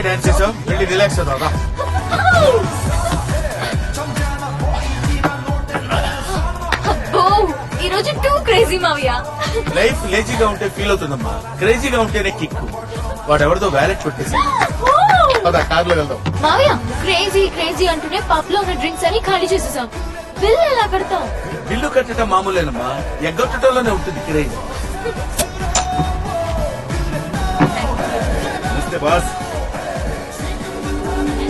బాగా డాన్స్ చేసావు వెళ్ళి రిలాక్స్ అబ్బో ఈ రోజు టూ క్రేజీ మావయ్య. లైఫ్ లేజీగా ఉంటే ఫీల్ అవుతుందమ్మా. క్రేజీగా ఉంటేనే కిక్ వాడెవరితో వ్యాలెట్ కొట్టేసి. పద కార్లో వెళ్దాం. మావయ్య క్రేజీ క్రేజీ అంటూనే పబ్లో ఉన్న డ్రింక్స్ అని ఖాళీ చేసేసాం. బిల్ ఎలా కడతాం? బిల్లు కట్టడం మామూలేనమ్మా. ఎగ్గొట్టడంలోనే ఉంటుంది క్రేజ్ బాస్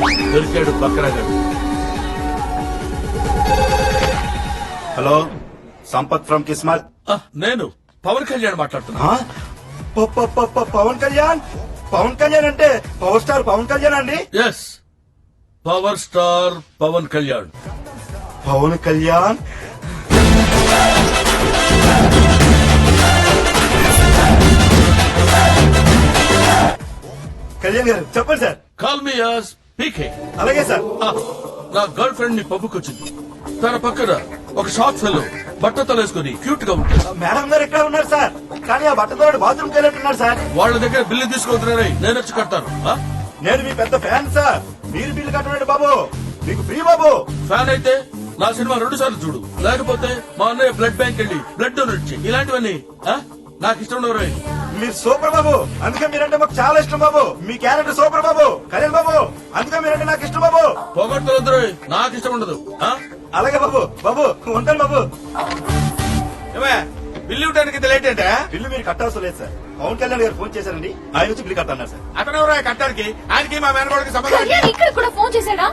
దొరికాడు బక్రాగాడు. Hello Sampath from Kismat. నేను పవన్ కళ్యాణ్ మాట్లాడుతున్నా. పవన్ కళ్యాణ్? పవన్ కళ్యాణ్ అంటే పవర్ స్టార్ పవన్ కళ్యాణ్ అండి? Yes power star Pawan Kalyan. Pawan Kalyan? Kalyan garu చెప్పండి sir. Call me as PK. అలాగే సార్. నా గర్ల్ ఫ్రెండ్ని పబ్బుకొచ్చింది తన పక్కన ఒక షాప్ ఫెలో బట్టతలు వేసుకుని క్యూట్గా ఉంటుంది. మేడం గారు ఎక్కడ ఉన్నారు సార్? కానీ ఆ బట్టతో బాత్రూమ్కి వెళ్ళట్టున్నారు సార్. వాళ్ళ దగ్గర బిల్లు తీసుకుంటున్నారే నేను వచ్చి కడతాను. ఆ? నేను మీ పెద్ద ఫ్యాన్ సార్. మీరు బిల్లు కట్టండి బాబు. మీకు ఫ్రీ బాబు. ఫ్యాన్ అయితే నా సినిమా రెండు సార్లు చూడు. లేకపోతే మా అన్నయ్య బ్లడ్ బ్యాంక్ వెళ్ళి బ్లడ్ డొనేట్ చేయి. ఇలాంటివన్నీ ఆ? నాకు ఇష్టం ఉండవు మీరు సూపర్ బాబు. అందుకే మీరంటే మాకు చాలా ఇష్టం బాబు. మీ క్యారెక్టర్ సూపర్ బాబు. కళ్యాణ్ బాబు అందుకే మీరంటే నాకు ఇష్టం బాబు. పొగడ్తలు నాకు ఇష్టం ఉండదు. ఆ? అలాగే బాబు బాబు ఉంటాను బాబు. ఏమయ్య, బిల్లు ఇవ్వడానికి లేట్ అంటే బిల్లు మీరు కట్టాల్సిన లేదు సార్. పవన్ కళ్యాణ్ గారు ఫోన్ చేశారండి ఆయన వచ్చి బిల్లు కట్టన్నారు సార్. అతను ఎవరో కట్టడానికి ఆయనకి మా మేనగోడికి సంబంధం ఇక్కడ కూడా ఫోన్ చేశాడా?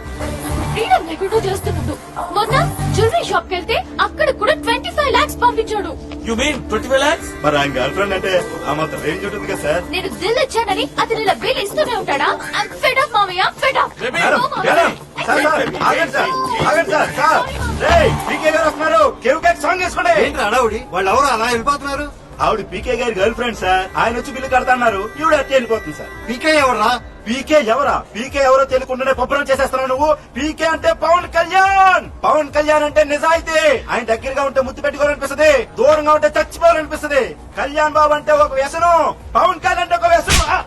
చేస్తున్నాడు మొన్న జ్యువెలరీ షాప్కి వెళ్తే అక్కడ కూడా ట్వంటీ ఫైవ్ లాక్స్ పంపించాడు. You mean twenty five lakhs మరి ఆయన గర్ల్ ఫ్రెండ్ అంటే ఆ మాత్రం రేంజ్ ఉంటుంది కదా సార్? నేను దిల్ ఇచ్చానని అతను ఇలా బిల్ ఇస్తూనే ఉంటాడా? I'm fed up, మామయ్య fed up. Baby. Madam madam. Sir sir ఆగండి సార్ ఆగండి సార్ సార్. రేయ్ పీకే గారు వస్తున్నారు. కేవ్ కేక్ సాంగ్ వేసుకోండి. ఏంటి అడావుడి? వాళ్ళు ఎవరు అలా వెళ్ళిపోతున్నారు? ఆవిడ పీకే గారి గర్ల్ ఫ్రెండ్ సార్. ఆయన వచ్చి బిల్లు కడతాన్నారు. ఈవిడ అట్టి వెళ్ళిపోతుంది సార్. పీకే ఎవర్రా? పీకే ఎవరా? పీకే ఎవరో తెలియకుండానే పబ్బరం చేసేస్తున్నావు నువ్వు. పీకే అంటే పవన్ కళ్యాణ్. పవన్ కళ్యాణ్ అంటే నిజాయితీ. ఆయన దగ్గరగా ఉంటే ముద్దు పెట్టుకోవాలనిపిస్తుంది. దూరంగా ఉంటే చచ్చిపోవాలనిపిస్తుంది. కళ్యాణ్ బాబు అంటే ఒక వ్యసనం. పవన్ కళ్యాణ్ అంటే ఒక వ్యసనం!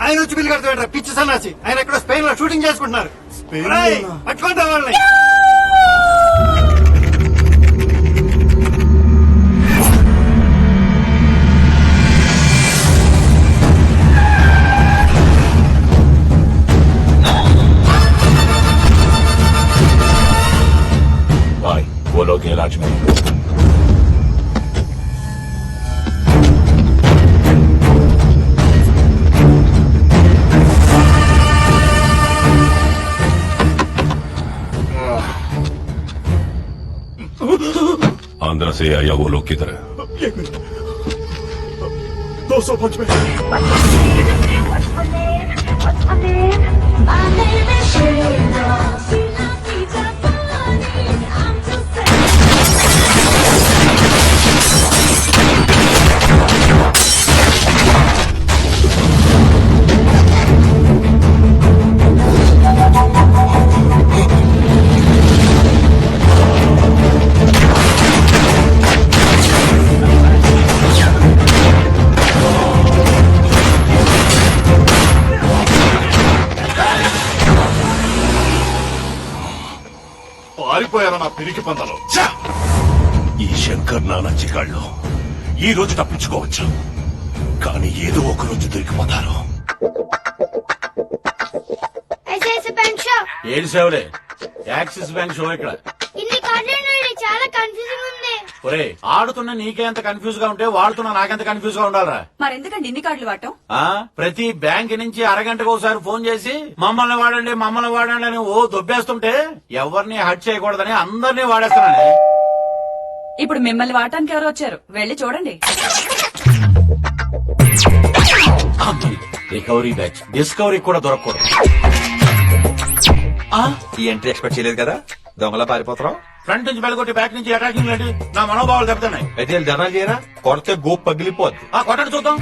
ఆయన వచ్చి బిల్లు కడతాడు పిచ్చి సన్నాసి. ఆయన ఎక్కడ స్పెయిన్లో షూటింగ్ చేసుకుంటున్నారు? పట్టుకుంటా వాళ్ళని. आंध्र से आया वो लोग किधर है? दो सौ पाँच में। పారిపోయారా నా పిరికి పందలు? ఈ శంకర్ నాన్న చిగాళ్ళు ఈ రోజు తప్పించుకోవచ్చు. కానీ ఏదో ఒక రోజు దొరికిపోతారు. ఐసిఐసి బ్యాంక్ షాప్ ఏడు సేవలే యాక్సిస్ బ్యాంక్ షో ఇక్కడ. ఇన్ని కార్డులు ఉన్నాయి. చాలా కన్ఫ్యూజింగ్ ఉంది. ఒరే ఆడుతున్న నీకే ఎంత కన్ఫ్యూజ్గా ఉంటే వాడుతున్న నాకెంత కన్ఫ్యూజ్గా ఉండాలరా. మరెందుకండి ఇన్ని కార్డులు వాడటం? ఆ ప్రతి బ్యాంక్ నుంచి అరగంటకు ఒకసారి ఫోన్ చేసి మమ్మల్ని వాడండి మమ్మల్ని వాడండి అని ఓ దొబ్బేస్తుంటే ఎవరిని హట్ చేయకూడదని అందరినీ వాడేస్తున్నానే. ఇప్పుడు మిమ్మల్ని వాడటానికి ఎవరు వచ్చారు. వెళ్ళి చూడండి. Recovery batch. డిస్కవరీ కూడా దొరకకూడదు. ఈ ఎంట్రీ ఎక్స్పెక్ట్ చేయలేదు కదా? దొంగలా పారిపోతాం ఫ్రంట్ నుంచి బెలగొట్టి బ్యాక్ నుంచి అటాకింగ్ ఏంటి? నా మనోభావాలు దెబ్బతున్నాయి. అయితే వీళ్ళు ధర్నాలు చేయరా? కొడితే గోప్ పగిలిపోద్ది. ఆ కొట్టండి చూద్దాం.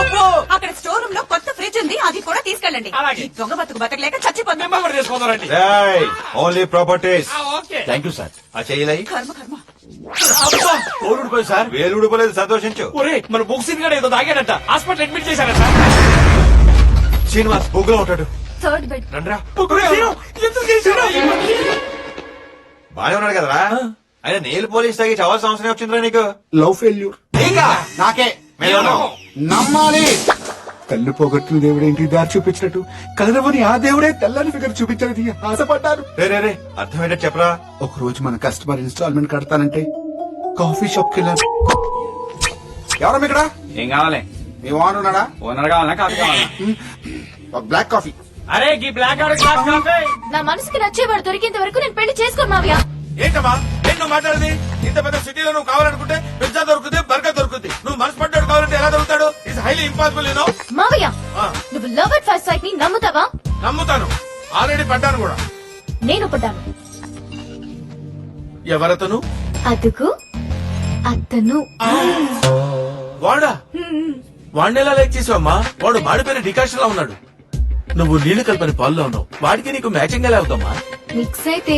అబ్బో! అక్కడ స్టోర్ రూమ్లో కొత్త ఫ్రిడ్జ్ ఉంది అది కూడా తీసుకెళ్ళండి. అలాగే. ఈ దొంగ బతుకు బతకలేక చచ్చిపోతాం. మేము కూడా చేసుకోదారండి only properties okay. Thank you sir ఆ చేయలై కర్మ కర్మ. అబ్బా! సార్ సంతోషించు. ఒరే మన బుక్సిన్ గారు ఏదో తాగాడట. హాస్పిటల్ అడ్మిట్ చేశారట శ్రీనివాస్ బొగ్గులో ఉంటాడు. థర్డ్ బెడ్ రండ్రా. బానే ఉన్నాడు కదరా. ఆయన నేలు పోలీస్ తాగి చవాల్సిన అవసరం వచ్చిందిరా నీకు? లవ్ ఫెయిల్యూర్ నీకా? నాకే? నమ్మాలి. కళ్ళు పోగొట్టిన దేవుడు ఏంటి? దారి చూపించినట్టు. కలరవని ఆ దేవుడే తెల్లని ఫిగర్ చూపించాలని ఆశపడ్డారు రే రే రే. అర్థమయ్యేటట్టు చెప్పరా? ఒక రోజు మన కస్టమర్ ఇన్స్టాల్మెంట్ కడతానంటే కాఫీ షాప్కి వెళ్ళాను. ఎవరమ్మ ఇక్కడ? ఏం కావాలి? మీ వాడు ఉన్నాడా? ఓనర్ కావాలా కాఫీ కావాలా ఒక బ్లాక్ కాఫీ. అరే ఈ బ్లాక్ ఆర్డర్ క్లాస్ కాఫీ నా మనసుకి నచ్చేవాడు దొరికేంత వరకు నేను పెళ్ళి చేసుకోను మావయ్య. ఏంటమ్మా? ఏంటి నువ్వు మాట్లాడేది? ఇంత పెద్ద సిటీలో నువ్వు కావాలనుకుంటే పిజ్జా దొరుకుతుంది బర్గర్ దొరుకుతుంది నువ్వు మనసు పడ్డాడు కావాలంటే ఎలా దొరుకుతాడు? ఇట్స్ హైలీ ఇంపాసిబుల్ యూనో మావయ్య. నువ్వు లవ్ అట్ ఫస్ట్ సైట్ని నమ్ముతావా? నమ్ముతాను. ఆల్రెడీ పడ్డాను కూడా. నేను పడ్డాను. ఎవరతను? అదుగు అతను వాడా? వాడిని ఎలా లైక్ చేసావమ్మా? వాడు మాడిపోయిన డికాషన్ లా ఉన్నాడు. నువ్వు నీళ్ళు కలిపని పాల్లో ఉన్నావు. వాడికి నీకు మ్యాచింగ్ ఎలా అవుతామా? మిక్స్ అయితే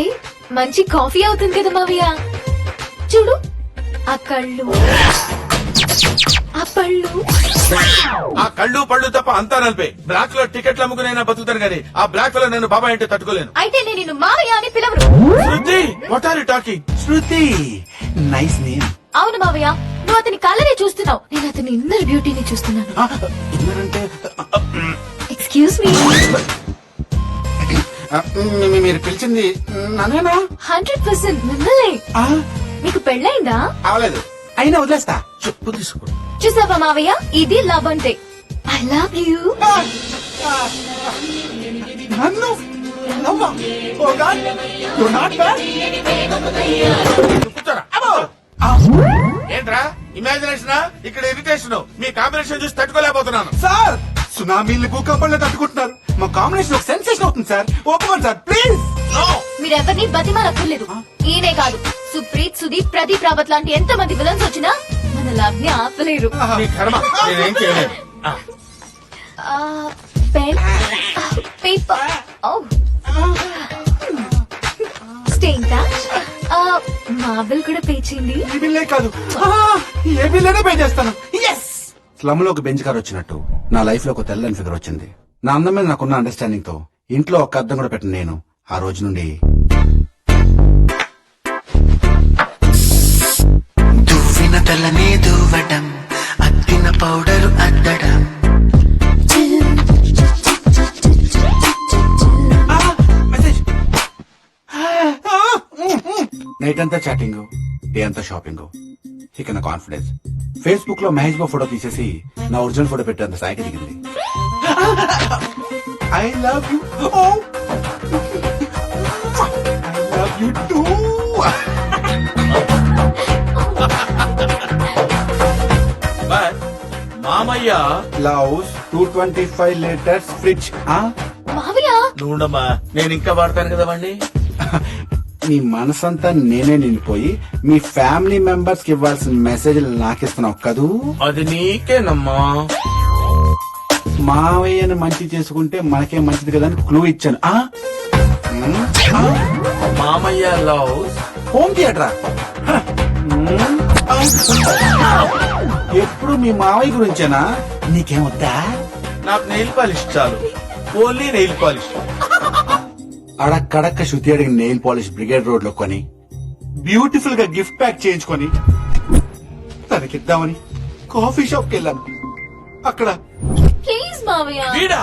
మంచి కాఫీ అవుతుంది కదా మావయ్య. చూడు ఆ కళ్ళు. ఆ పళ్ళు. ఆ కళ్ళు పళ్ళు తప్ప అంతా నలిపే బ్లాక్లో టికెట్లు అమ్ముకునైనా బతుకుతాను కానీ ఆ బ్లాక్లో నేను బాబాయ్ అంటే తట్టుకోలేను. అయితే నేను నిన్ను మావయ్య అని పిలవరు Shruti what are you talking Shruti nice name అవును మావయ్య నువ్వు అతని కళ్ళనే చూస్తున్నావు. నేను అతని ఇన్నర్ బ్యూటీని చూస్తున్నాను. ఎందుకంటే ఎక్స్క్యూజ్ మీ మీరు పిలిచింది నన్నేనా? హండ్రెడ్ పర్సెంట్ మిమ్మల్ని. ఆ, నీకు పెళ్ళైందా? అవలేదు. అయినా వదిలేస్తా. చెప్పు తీసుకో. చూసావా మావయ్య? ఇది లవ్ అంటే ఐ లవ్ యూ నన్ను? నవ్వా oh god. You not bad కూర్చోరా. ఏంట్రా? ఇమాజినేషన్ ఇక్కడ ఇరిటేషన్. మీ కాంబినేషన్ చూసి తట్టుకోలేకపోతున్నాను. సార్! సునామీలు భూకంపాలను తట్టుకుంటున్నారు. మా కాంబినేషన్ ఒక సెన్సేషన్ అవుతుంది సార్. ఒప్పుకోండి సార్. ప్లీజ్ మీరెవరిని బతిమాలక్కర్లేదు. ఈయనే కాదు సుప్రీత్ సుదీప్ ప్రదీప్ రావత్ లాంటి ఎంత మంది విలన్స్ వచ్చినా మన లవ్ని ఆపలేరు మీ కర్మ. నేనేం చేయలేను ఆ, పెన్ పేపర్ మార్బుల్ కూడా పేచింది ఈ బిల్లే కాదు. ఆ, ఏ బిల్లనే పే చేస్తాను? ఎస్ స్లమ్లో ఒక బెంచ్ కార్ వచ్చినట్టు. నా లైఫ్లో ఒక తెల్లని ఫిగర్ వచ్చింది. నా అందం మీద నాకున్న అండర్స్టాండింగ్తో ఇంట్లో ఒక్క అద్దం కూడా పెట్టిన నేను. ఆ రోజు నుండి. దువ్విన తలనే అద్దిన పౌడరు అద్దడం. నైట్ అంతా చాటింగ్ డే అంతా షాపింగ్ ఇక నా కాన్ఫిడెన్స్ ఫేస్బుక్లో మహేష్ బాబు ఫోటో తీసేసి నా ఒరిజినల్ ఫోటో పెట్టేంత స్థాయికి దిగింది. I love you I love you too but మామయ్య. Loves two twenty five litres fridge మావయ్య నువ్వుండమ్మా నేను ఇంకా వాడతాను కదా వాడిని నీ మనసంతా నేనే నిండిపోయి మీ ఫ్యామిలీ మెంబర్స్కి ఇవ్వాల్సిన మెసేజ్లు నాకిస్తున్నావు కదూ? అది నీకేనమ్మా. మావయ్యను మంచి చేసుకుంటే మనకే మంచిది కదా అని క్లూ ఇచ్చాను. ఆ? మామయ్య లవ్. హోమ్ థియేటరా ఎప్పుడు మీ మావయ్య గురించేనా? నీకేమొద్దా? నాకు నెయిల్ పాలిష్ చాలు. Only nail polish. అడక్కడక్క శృతి అడిగిన నెయిల్ పాలిష్ బ్రిగేడ్ రోడ్లో కొని బ్యూటిఫుల్గా గిఫ్ట్ ప్యాక్ చేయించుకొని తనకిద్దామని కాఫీ షాప్కి వెళ్ళాను. అక్కడ ప్లీజ్ మావయ్య. వీడా?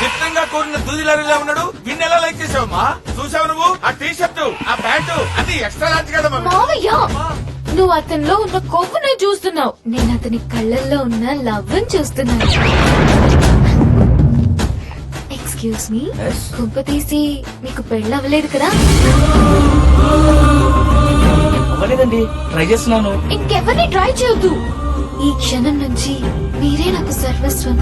చిత్రంగా కోరిన దూదిలారిలా ఉన్నాడు. వీడిని ఎలా లైక్ చేసావమ్మా? చూసావు నువ్వు? ఆ టీ షర్ట్ ఆ ప్యాంటు అది ఎక్స్ట్రా లార్జ్ కదా మావయ్య. నువ్వు అతనిలో ఉన్న కొవ్వుని చూస్తున్నావు. నేను అతని కళ్ళల్లో ఉన్న లవ్ చూస్తున్నాను. ఎక్స్క్యూజ్ మీ కుంప తీసి మీకు పెళ్ళి అవ్వలేదు కదా? అవ్వలేదండి. ట్రై చేస్తున్నాను. ఇంకెవరిని ట్రై చేయొద్దు. ఈ క్షణం నుంచి మీరే నాకు సర్వస్వం.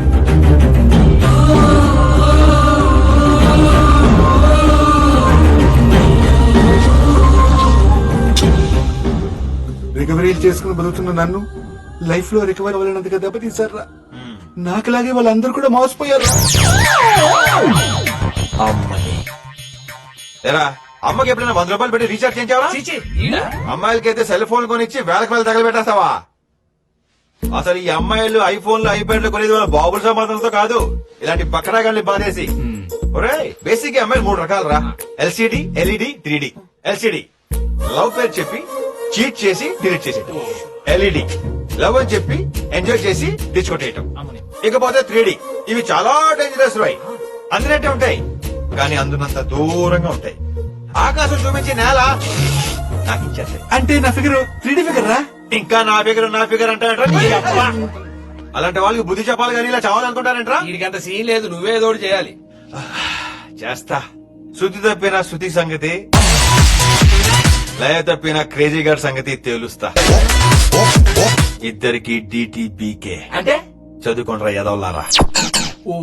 రికవరీలు చేసుకుని బతుకుతున్న నన్ను లైఫ్లో రికవరీ అవ్వలేనందుగా దెబ్బతీశారా నాకులాగే వాళ్ళందరూ కూడా మోసపోయారు. అమ్మని. అమ్మకి ఎప్పుడైనా వంద రూపాయలు పెట్టి రీఛార్జ్ చేయించావా? ఈడ. అమ్మాయిలకైతే సెల్ ఫోన్ కొనిచ్చి వేలకు వేలు తగలబెట్టేస్తావా? అసలు ఈ అమ్మాయిలు ఐఫోన్లు ఐప్యాడ్లు కొనేది వాళ్ళ బాబుల సమాధానంతో కాదు. ఇలాంటి బకరాగాల్ని బాధేసి. ఒరే బేసిక్ అమ్మాయిలు మూడు రకాలు రా LCD LED three D LCD love పేరు చెప్పి చీట్ చేసి డిలీట్ చేసేయటం. ఎల్ఈడి లవ్ అని చెప్పి ఎంజాయ్ చేసి డిచ్కొట్టేయటం ఇకపోతే త్రీడి ఇవి చాలా డేంజరస్ రై అందునట్టే ఉంటాయి. కానీ అందునంత దూరంగా ఉంటాయి. ఆకాశం చూపించే నేల నాకు ఇచ్చేస్తాయి అంటే నా ఫిగర్ త్రీ ఫిగర్ రా ఇంకా నా ఫిగర్ నా ఫిగర్ అంటే అలాంటి వాళ్ళకి బుద్ధి చెప్పాలి కానీ ఇలా చావాలనుకుంటారంట్రా? వీడికి అంత సీన్ లేదు నువ్వే ఏదో ఒకటి చేయాలి. చేస్తా. శృతి తప్పిన శృతి సంగతి? లయ తప్పిన క్రేజీ గారి సంగతి తేలుస్తా. ఇద్దరికి డిటిపీకే అంటే? చదువుకోండి రా ఎదవలారా ఓ.